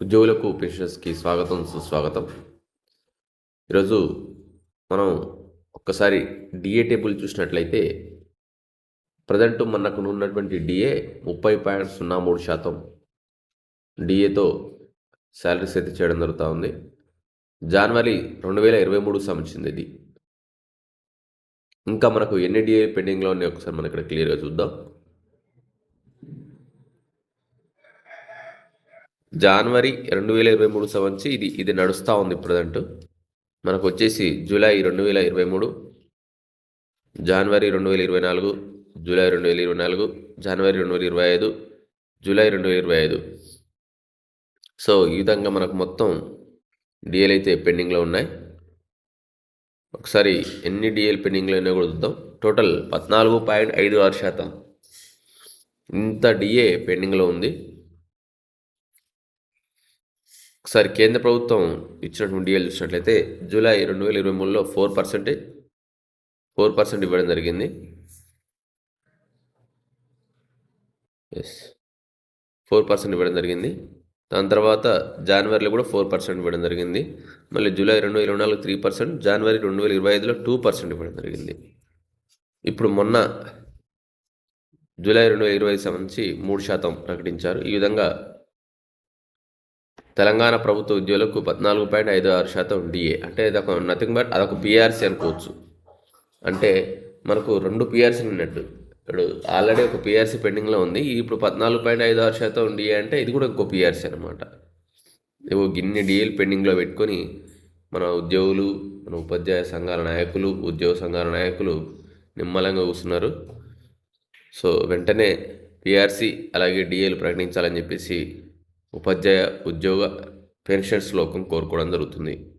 ఉద్యోగులకు పెన్షన్స్కి స్వాగతం సుస్వాగతం. ఈరోజు మనం ఒక్కసారి డిఏ టేబుల్ చూసినట్లయితే ప్రజెంట్ మనకు ఉన్నటువంటి డిఏ ముప్పై పాయింట్ సున్నా మూడు శాతం. డిఏతో శాలరీస్ అయితే చేయడం జరుగుతూ ఉంది. జనవరి రెండు వేల ఇరవై మూడు సంబంధించింది ఇది. ఇంకా మనకు ఎన్ని డిఏ పెండింగ్లో ఉన్నాయి ఒకసారి మనం ఇక్కడ క్లియర్గా చూద్దాం. జనవరి రెండు వేల ఇరవై మూడు సంబంధించి ఇది ఇది నడుస్తూ ఉంది ప్రజెంట్ మనకు వచ్చేసి జూలై రెండు వేల ఇరవై మూడు జనవరి రెండు వేల ఇరవై నాలుగు జూలై రెండు వేల ఇరవై నాలుగు జనవరి రెండు వేల ఇరవై ఐదు జూలై రెండు వేల ఇరవై ఐదు. సో ఈ విధంగా మనకు మొత్తం డిఎల్ అయితే పెండింగ్లో ఉన్నాయి. ఒకసారి ఎన్ని డిఎల్ పెండింగ్లో ఉన్నాయో కూడా చూద్దాం. టోటల్ పద్నాలుగు పాయింట్ ఐదు ఆరు శాతం. ఇంత డిఏ పెండింగ్లో ఉంది. ఒకసారి కేంద్ర ప్రభుత్వం ఇచ్చినటువంటి డిఎల్ చూసినట్లయితే జూలై రెండు వేల ఇరవై మూడులో ఫోర్ పర్సెంటేజ్ ఫోర్ పర్సెంట్ ఇవ్వడం జరిగింది. ఎస్ ఫోర్ పర్సెంట్ ఇవ్వడం జరిగింది. దాని తర్వాత జనవరిలో కూడా ఫోర్ పర్సెంట్ ఇవ్వడం జరిగింది. మళ్ళీ జూలై రెండు వేల ఇరవై నాలుగు త్రీ పర్సెంట్ జనవరి రెండు వేల ఇరవై ఐదులో టూ పర్సెంట్ ఇవ్వడం జరిగింది. ఇప్పుడు మొన్న జూలై రెండు వేల ఇరవై ఐదు సంబంధించి మూడు శాతం ప్రకటించారు. ఈ విధంగా తెలంగాణ ప్రభుత్వ ఉద్యోగులకు పద్నాలుగు పాయింట్ ఐదు ఆరు శాతం డిఏ. అంటే ఇదొక నథింగ్ బట్ అదొక పిఆర్సీ అనుకోవచ్చు. అంటే మనకు రెండు పిఆర్సీలు ఉన్నట్టు. ఇప్పుడు ఆల్రెడీ ఒక పిఆర్సీ పెండింగ్లో ఉంది. ఇప్పుడు పద్నాలుగు పాయింట్ ఐదు ఆరు శాతం డిఏ అంటే ఇది కూడా ఇంకో పిఆర్సీ అనమాట ఇవో గిన్ని డిఏలు పెండింగ్లో పెట్టుకొని మన ఉద్యోగులు మన ఉపాధ్యాయ సంఘాల నాయకులు ఉద్యోగ సంఘాల నాయకులు నిమ్మలంగా కూస్తున్నారు సో వెంటనే పిఆర్సీ అలాగే డిఏలు ప్రకటించాలని చెప్పేసి ఉపాధ్యాయ ఉద్యోగ పెన్షన్ శ్లోకం కోరుకోవడం జరుగుతుంది.